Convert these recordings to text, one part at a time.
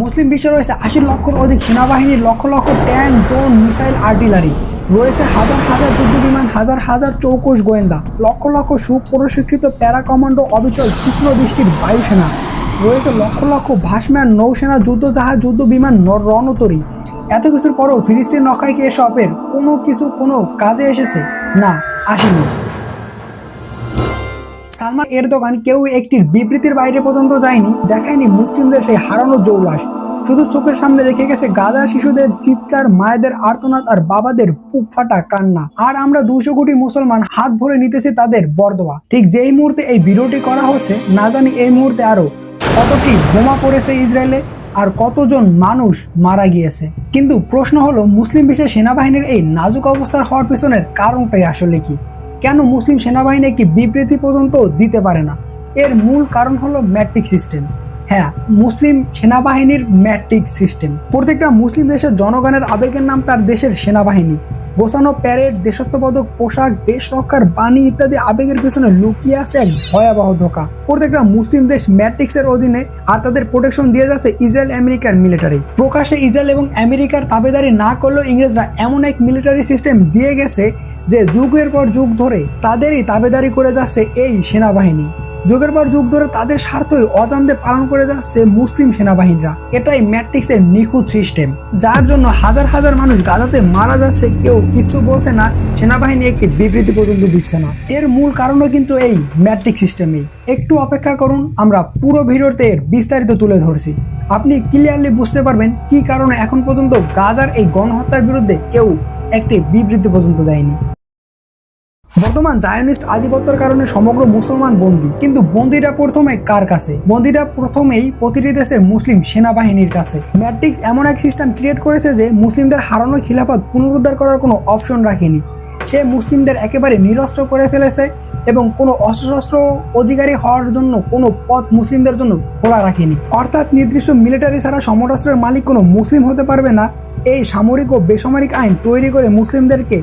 মুসলিম বিশ্বে রয়েছে আশি লক্ষর অধিক সেনাবাহিনীর lakh lakh tank, drone, missile, artillery. রয়েছে হাজার হাজার যুদ্ধ বিমান হাজার হাজার চৌকশ গোয়েন্দা, লক্ষ লক্ষ সুপ্রশিক্ষিত প্যারা কমান্ডো অবিচল তীক্ষ্ণ দৃষ্টির বায়ুসেনা। রয়েছে লক্ষ লক্ষ ভাসম্যান নৌসেনা যুদ্ধ জাহাজ যুদ্ধ বিমান রণতরী। এত কিছুর পরও ফিলিস্তিন নখায় কি এসবের কোনো কিছু কোনো কাজে এসেছে? না, আসেনি। সালমান এরদোগান কেউ একটি বিবৃতির বাইরে পর্যন্ত যায়নি, দেখায়নি মুসলিমদের সেই হারানো জৌলাস। শুধু চোখের সামনে দেখে গেছে গাজা শিশুদের চিৎকার, মায়েদের আর্তনাদ আর বাবাদের বুক ফাটা কান্না। আর আমরা দুশো কোটি মুসলমান হাত ভরে নিতেছি তাদের বরদোয়া। ঠিক যেই মুহূর্তে এই ভিডিওটি করা হচ্ছে, না জানি এই মুহূর্তে আরও কতটি বোমা পড়েছে ইসরায়েলে আর কতজন মানুষ মারা গিয়েছে। কিন্তু প্রশ্ন হলো, মুসলিম বিশ্বের সেনাবাহিনীর এই নাজুক অবস্থার হওয়ার পিছনের কারণটাই আসলে কি? কেন মুসলিম সেনাবাহিনী একটি বিবৃতি পর্যন্ত দিতে পারে না? এর মূল কারণ হলো ম্যাট্রিক সিস্টেম। হ্যাঁ মুসলিম সেনাবাহিনীর ম্যাট্রিক সিস্টেম। প্রত্যেকটা মুসলিম দেশের জনগণের আবেগের নাম তার দেশের সেনাবাহিনী। গোছানো প্যারেড দেশত্ববোধক পোশাক, দেশ রক্ষার বাণী ইত্যাদি আবেগের পেছনে লুকিয়ে আছে এক ভয়াবহ ধোকা। প্রত্যেকটা মুসলিম দেশ ম্যাট্রিক্সের অধীনে আর তাদের প্রোটেকশন দিয়ে যাচ্ছে ইসরায়েল, আমেরিকার মিলিটারি প্রকাশ্যে ইসরায়েল এবং আমেরিকার তাবেদারি না করলেও ইংরেজরা এমন এক মিলিটারি সিস্টেম দিয়ে গেছে যে যুগের পর যুগ ধরে তাদেরই তাবেদারি করে যাচ্ছে এই সেনাবাহিনী। যুগের পর যুগ ধরে তাদের স্বার্থই অজান্তে পালন করে যাচ্ছে মুসলিম সেনাবাহিনীরা। এটাই ম্যাট্রিক্সের নিখুঁত সিস্টেম, যার জন্য হাজার হাজার মানুষ গাজাতে মারা যাচ্ছে, কেউ কিছু বলছে না, সেনাবাহিনী একটি বিবৃতি পর্যন্ত দিচ্ছে না। এর মূল কারণও কিন্তু এই ম্যাট্রিক সিস্টেমেই। একটু অপেক্ষা করুন, আমরা পুরো ভিডিওতে এর বিস্তারিত তুলে ধরছি। আপনি ক্লিয়ারলি বুঝতে পারবেন কি কারণে এখন পর্যন্ত গাজার এই গণহত্যার বিরুদ্ধে কেউ একটি বিবৃতি পর্যন্ত দেয়নি। বর্তমান জায়নিস্ট আধিপত্যের কারণে সমগ্র মুসলমান বন্দী। কিন্তু বন্দিটা প্রথমে কার কাছে? বন্দিটা প্রথমেই প্রতিটি দেশের মুসলিম সেনাবাহিনীর কাছে। ম্যাট্রিক্স এমন এক সিস্টেম ক্রিয়েট করেছে যে মুসলিমদের হারানো খিলাফত পুনরুদ্ধার করার কোনো অপশন রাখেনি। সে মুসলিমদের একেবারে নিরস্ত্র করে ফেলেছে এবং কোনো অস্ত্রশস্ত্র অধিকারী হওয়ার জন্য কোনো পথ মুসলিমদের জন্য খোলা রাখেনি। অর্থাৎ নির্দিষ্ট মিলিটারি ছাড়া সমরাস্ত্রের মালিক কোনো মুসলিম হতে পারবে না। এই সামরিক ও বেসামরিক আইন তৈরি করে মুসলিমদেরকে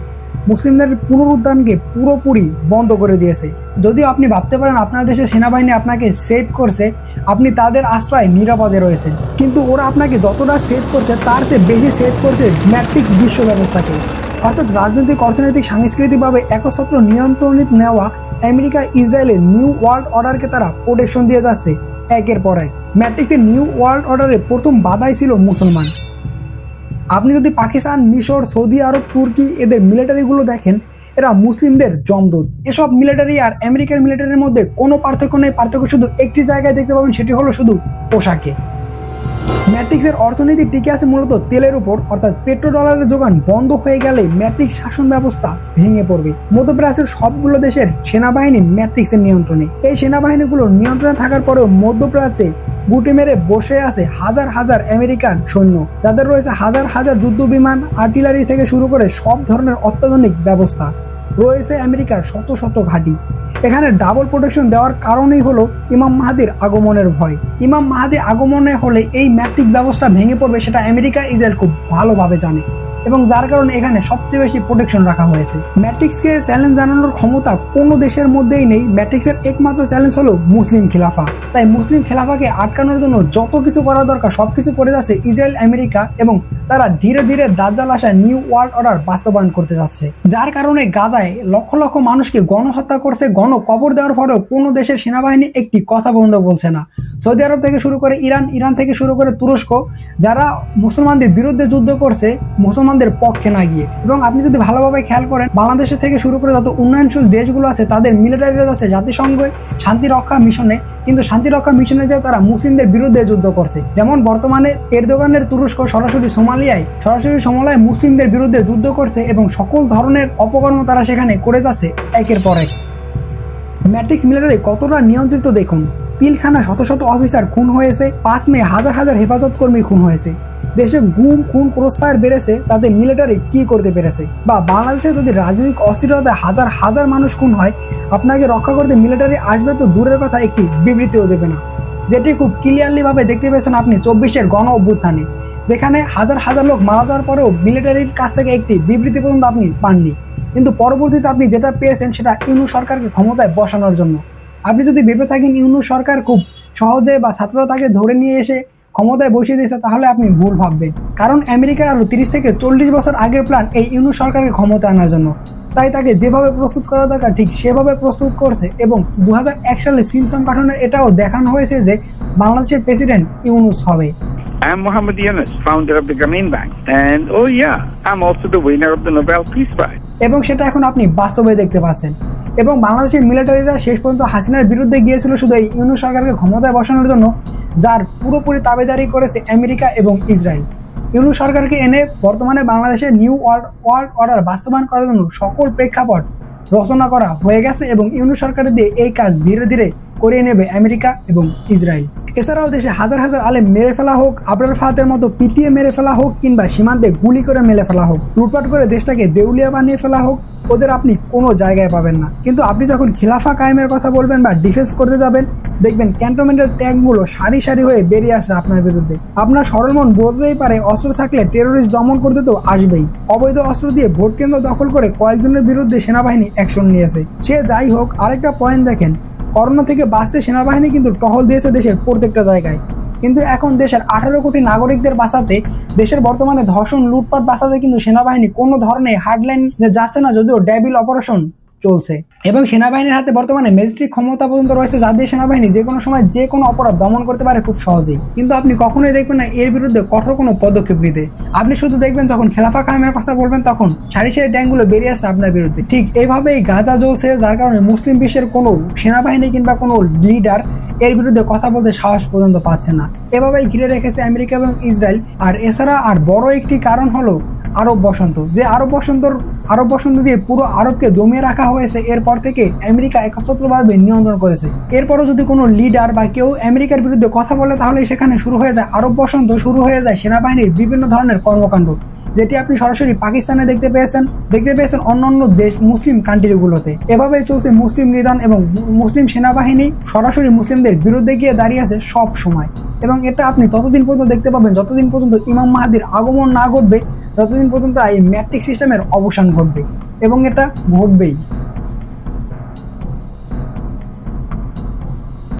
মুসলিমদের পুনরুদ্ধানকে পুরোপুরি বন্ধ করে দিয়েছে। যদিও আপনি ভাবতে পারেন, আপনার দেশের সেনাবাহিনী আপনাকে সেভ করছে, আপনি তাদের আশ্রয় নিরাপদে রয়েছেন। কিন্তু ওরা আপনাকে যতটা সেভ করছে, তার চেয়ে বেশি সেভ করছে ম্যাট্রিক্স বিশ্ব ব্যবস্থাকে। অর্থাৎ রাজনৈতিক, অর্থনৈতিক, সাংস্কৃতিকভাবে একছত্র নিয়ন্ত্রণিত নেওয়া আমেরিকা, ইসরায়েলের নিউ ওয়ার্ল্ড অর্ডারকে তারা প্রোটেকশন দিয়ে যাচ্ছে একের পর এক। ম্যাট্রিক্সের নিউ ওয়ার্ল্ড অর্ডারের প্রথম বাধাই ছিল মুসলমান। আপনি যদি পাকিস্তান, মিশর, সৌদি আরব, তুর্কি এদের মিলিটারিগুলো দেখেন, এরা মুসলিমদের জমদূত। এসব মিলিটারি আর আমেরিকার মিলিটারির মধ্যে কোনো পার্থক্য নেই। পার্থক্য শুধু একটি জায়গায় দেখতে পাবেন, সেটি হলো শুধু পোশাকে। ম্যাট্রিক্সের অর্থনীতি টিকে আছে মূলত তেলের উপর, অর্থাৎ পেট্রো ডলারের যোগান বন্ধ হয়ে গেলে ম্যাট্রিক্স শাসন ব্যবস্থা ভেঙে পড়বে। মধ্যপ্রাচ্যের সবগুলো দেশের সেনাবাহিনী ম্যাট্রিক্সের নিয়ন্ত্রণে। এই সেনাবাহিনীগুলোর নিয়ন্ত্রণে থাকার পরেও মধ্যপ্রাচ্যে গুটি মেরে বসে আছে হাজার হাজার আমেরিকান সৈন্য। যাদের রয়েছে হাজার হাজার যুদ্ধ বিমান আর্টিলারি থেকে শুরু করে সব ধরনের অত্যাধুনিক ব্যবস্থা। রয়েছে আমেরিকার শত শত ঘাঁটি। এখানে ডাবল প্রোটেকশন দেওয়ার কারণেই হলো ইমাম মাহাদির আগমনের ভয়। ইমাম মাহাদি আগমনে হলে এই ম্যাট্রিক ব্যবস্থা ভেঙে পড়বে সেটা আমেরিকা ইসরায়েল খুব ভালোভাবে জানে। এবং যার কারণে এখানে সবচেয়ে বেশি প্রোটেকশন রাখা হয়েছে। ম্যাট্রিক্সকে চ্যালেঞ্জ জানানোর ক্ষমতা কোনো দেশের মধ্যেই নেই। ম্যাট্রিক্সের একমাত্র চ্যালেঞ্জ হলো মুসলিম খিলাফা। তাই মুসলিম খেলাফাকে আটকানোর জন্য যত কিছু করা দরকার সব কিছু করে যাচ্ছে ইসরায়েল, আমেরিকা এবং তারা ধীরে ধীরে দাজ্জাল আশায় নিউ ওয়ার্ল্ড অর্ডার বাস্তবায়ন করতে যাচ্ছে। যার কারণে গাজায় লক্ষ লক্ষ মানুষকে গণহত্যা করছে গণ কবর দেওয়ার পরেও কোনো দেশের সেনাবাহিনী একটি কথা বন্ধ বলছে না। সৌদি আরব থেকে শুরু করে ইরান ইরান থেকে শুরু করে তুরস্ক, যারা মুসলমানদের বিরুদ্ধে যুদ্ধ করছে মুসলমানদের পক্ষে না গিয়ে। এবং আপনি যদি ভালোভাবে খেয়াল করেন, বাংলাদেশের থেকে শুরু করে যত উন্নয়নশীল দেশগুলো আছে, তাদের মিলিটারিরা আছে, জাতিসংঘে, শান্তি রক্ষা মিশনে, কিন্তু শান্তি রক্ষা মিশনে যে তারা মুসলিমদের বিরুদ্ধে যুদ্ধ করছে। যেমন বর্তমানে এরদোগানের তুরস্ক সরাসরি সোমালিয়ায় সরাসরি সোমালিয়ায় মুসলিমদের বিরুদ্ধে যুদ্ধ করছে এবং সকল ধরনের অপকর্ম তারা সেখানে করে যাচ্ছে একের পর এক। ম্যাট্রিক্স মিলিটারি কতটা নিয়ন্ত্রিত দেখুন? পিলখানা শত শত অফিসার খুন হয়েছে, পাঁচ মে হাজার হাজার হেফাজত কর্মী খুন হয়েছে। দেশে গুম, খুন ক্রসফায়ার বেড়েছে, তাদের মিলিটারি কি করতে পেরেছে? বা বাংলাদেশে যদি রাজনৈতিক অস্থিরতায় হাজার হাজার মানুষ খুন হয়, আপনাকে রক্ষা করতে মিলিটারি আসবে তো দূরের কথা একটি বিবৃতিও দেবে না। যেটি খুব ক্লিয়ারলিভাবে দেখতে পেয়েছেন আপনি চব্বিশের গণ অভ্যুত্থানে, যেখানে হাজার হাজার লোক মারা যাওয়ার পরেও মিলিটারির কাছ থেকে একটি বিবৃতি পর্যন্ত আপনি পাননি। কিন্তু পরবর্তীতে আপনি যেটা পেয়েছেন সেটা ইউনু সরকারকে ক্ষমতায় বসানোর জন্য। আপনি যদি ভেবে থাকেন ইউনু সরকার খুব সহজে বা ছাত্ররা তাকে ধরে নিয়ে এসে ক্ষমতায় বসিয়ে দিয়েছে তাহলে আপনি ভুল ভাববেন কারণ আমেরিকার আরও তিরিশ থেকে চল্লিশ বছর আগের প্ল্যান এই ইউনুস সরকারকে ক্ষমতা আনার জন্য তাই তাকে যেভাবে প্রস্তুত করা দরকার ঠিক সেভাবে প্রস্তুত করছে এবং দু সালে সিমসম কার্টুনে এটাও দেখানো হয়েছে যে বাংলাদেশের প্রেসিডেন্ট ইউনুস হবে I'm Mohammed Yunus, founder of the Grameen Bank. And oh yeah, I'm also the winner of the Nobel Peace Prize. এবং সেটা এখন আপনি বাস্তবে দেখতে পাচ্ছেন এবং বাংলাদেশের মিলিটারিরা শেষ পর্যন্ত হাসিনার বিরুদ্ধে গিয়েছিল শুধু এই ইউনুস সরকারকে ক্ষমতায় বসানোর জন্য যার পুরোপুরি তাবেদারি করেছে আমেরিকা এবং ইসরায়েল। ইউনুস সরকারকে এনে বর্তমানে বাংলাদেশের নিউ ওয়ার্ল্ড অর্ডার বাস্তবায়ন করার জন্য সকল প্রেক্ষাপট রচনা করা হয়ে গেছে এবং ইউনুস সরকারের দিয়ে এই কাজ ধীরে ধীরে করিয়ে নেবে আমেরিকা এবং ইসরায়েল। এছাড়াও দেশে হাজার হাজার আলেম মেরে ফেলা হোক, আবরার ফাহাদের মতো পিটিয়ে মেরে ফেলা হোক কিংবা সীমান্তে গুলি করে মেরে ফেলা হোক, লুটপাট করে দেশটাকে দেউলিয়া বানিয়ে ফেলা হোক, ওদের আপনি কোনো জায়গায় পাবেন না। কিন্তু আপনি যখন খিলাফা কায়েমের কথা বলবেন বা ডিফেন্স করতে যাবেন দেখবেন ক্যান্টনমেন্টের ট্যাঙ্কগুলো সারি সারি হয়ে বেরিয়ে আসছে আপনার বিরুদ্ধে। আপনার সরল মন বলতেই পারে, অস্ত্র থাকলে টেরোরিস্ট দমন করতে তো আসবেই। অবৈধ অস্ত্র দিয়ে ভোট কেন্দ্র দখল করে কয়েকজনের বিরুদ্ধে সেনাবাহিনী অ্যাকশন নিয়েছে। সে যাই হোক, আরেকটা পয়েন্ট দেখেন, করোনা থেকে বাঁচতে সেনাবাহিনী কিন্তু টহল দিয়েছে দেশের প্রত্যেকটা জায়গায়। কিন্তু এখন দেশের আঠারো কোটি নাগরিকদের বাঁচাতে, দেশের বর্তমানে ধর্ষণ, লুটপাট বাঁচাতে কিন্তু সেনাবাহিনী কোনো ধরনের হার্ডলাইন যাচ্ছে না, যদিও ড্যাবিল অপারেশন চলছে। এবং সেনাবাহিনীর হাতে বর্তমানে ম্যাজিস্ট্রিক ক্ষমতা পর্যন্ত রয়েছে, যা দিয়ে সেনাবাহিনী যে কোনো সময় যে কোনো অপরাধ দমন করতে পারে খুব সহজেই। কিন্তু আপনি কখনোই দেখবেন না এর বিরুদ্ধে কঠোর কোনো পদক্ষেপ নিতে। আপনি শুধু দেখবেন যখন খেলাফা কায়েমের কথা বলবেন, তখন সারি সারি ট্যাঙ্কগুলো বেরিয়ে আসছে আপনার বিরুদ্ধে। ঠিক এইভাবেই গাজা জ্বলছে, যার কারণে মুসলিম বিশ্বের কোনো সেনাবাহিনী কিংবা কোনো লিডার এর বিরুদ্ধে কথা বলতে সাহস পর্যন্ত পাচ্ছে না। এভাবেই ঘিরে রেখেছে আমেরিকা এবং ইসরায়েল। আর এছাড়া আর বড় একটি কারণ হলো আরব বসন্ত। যে আরব বসন্তর আরব বসন্ত দিয়ে পুরো আরবকে জমিয়ে রাখা হয়েছে। এরপর থেকে আমেরিকা একচ্ছত্রভাবে নিয়ন্ত্রণ করেছে। এরপরও যদি কোনো লিডার বা কেউ আমেরিকার বিরুদ্ধে কথা বলে, তাহলে সেখানে শুরু হয়ে যায় আরব বসন্ত, শুরু হয়ে যায় সেনাবাহিনীর বিভিন্ন ধরনের কর্মকাণ্ড। যেটি আপনি সরাসরি পাকিস্তানে দেখতে পেয়েছেন। দেখতে পেয়েছেন অন্যান্য দেশ, মুসলিম কান্ট্রিগুলোতে। এভাবে চলছে মুসলিম নিধন এবং মুসলিম সেনাবাহিনী সরাসরি মুসলিমদের বিরুদ্ধে গিয়ে দাঁড়িয়ে আছে সব সময়। এবং এটা আপনি ততদিন পর্যন্ত দেখতে পাবেন, যতদিন পর্যন্ত ইমাম মাহাদির আগমন না ঘটবে ততদিন পর্যন্ত এই ম্যাট্রিক সিস্টেমের অবসান ঘটবে এবং এটা ঘটবেই।